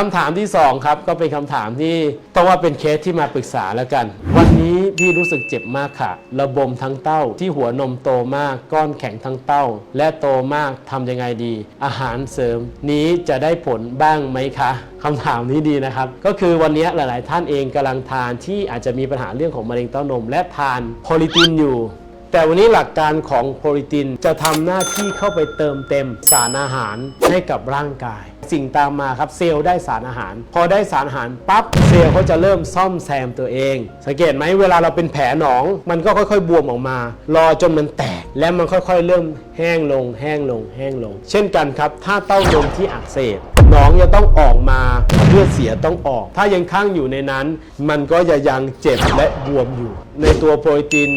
คำถามที่สองครับก็เป็นคำถามที่ต้องว่าเป็นเคสที่มาปรึกษาแล้วกัน วันนี้พี่รู้สึกเจ็บมากค่ะ ระบมทั้งเต้าที่หัวนมโตมาก ก้อนแข็งทั้งเต้า และโตมากทำยังไงดี อาหารเสริมนี้จะได้ผลบ้างไหมคะคำถามนี้ดีนะครับ ก็คือวันนี้หลาย ๆ ท่านเองกำลังทานที่อาจจะมีปัญหาเรื่องของมะเร็งเต้านม และทานโพลิตินอยู่ แต่วันนี้หลักการของโพลิตินจะทำหน้าที่เข้าไปเติมเต็มสารอาหารให้กับร่างกาย สิ่งตามมาครับเซลล์ได้สารอาหาร พอได้สารอาหารปั๊บเซลล์เขาจะเริ่มซ่อมแซมตัวเอง สังเกตไหมเวลาเราเป็นแผลหนอง มันก็ค่อยๆ บวมออกมา รอจนมันแตก และมันค่อยๆ เริ่มแห้งลง แห้งลง แห้งลง เช่นกันครับ ถ้าเต้านมที่อักเสบหนองจะต้องออกมาเลือดเสียต้องออก ถ้ายังค้างอยู่ในนั้น มันก็จะยังเจ็บและบวมอยู่ ในตัวโปรตีน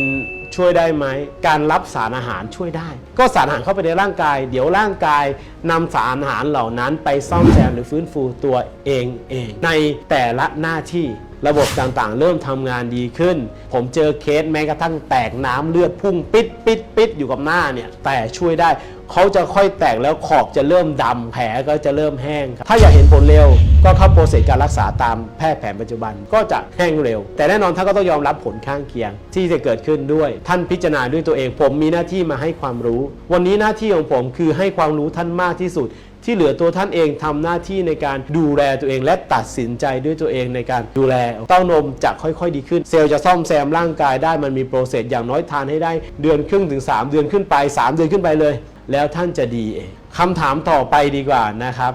ช่วยได้ไหม การรับสารอาหารช่วยได้ ก็สารอาหารเข้าไปในร่างกาย เดี๋ยวร่างกายนำสารอาหารเหล่านั้นไปซ่อมแซมหรือฟื้นฟูตัวเองเอง ในแต่ละหน้าที่ ระบบต่างๆ เริ่มทำงานดีขึ้น ผมเจอเคสแม้กระทั่งแตกน้ำเลือดพุ่งปิดปิดปิดอยู่กับหน้าเนี่ยแต่ช่วยได้เขาจะค่อยแตกแล้วขอบจะเริ่มดำแผลก็จะเริ่มแห้งครับถ้าอยากเห็นผลเร็ว ก็เข้าโปรเซสการรักษาตามแพทย์แผนปัจจุบันก็จะแห้งเร็ว แต่แน่นอนท่านก็ต้องยอมรับผลข้างเคียง ที่จะเกิดขึ้นด้วย ท่านพิจารณาด้วยตัวเอง ผมมีหน้าที่มาให้ความรู้ วันนี้หน้าที่ของผมคือให้ความรู้ท่านมากที่สุด ที่เหลือตัวท่านเองทำหน้าที่ในการดูแลตัวเอง และตัดสินใจด้วยตัวเองในการดูแลเต้านมจะค่อยๆ ดีขึ้น เซลล์จะซ่อมแซมร่างกายได้มันมีโปรเซสอย่างน้อยทานให้ได้เดือนครึ่งถึง 3 เดือนขึ้นไป 3 เดือนขึ้นไปเลย แล้วท่านจะดีเองคำถามต่อไปดีกว่านะครับ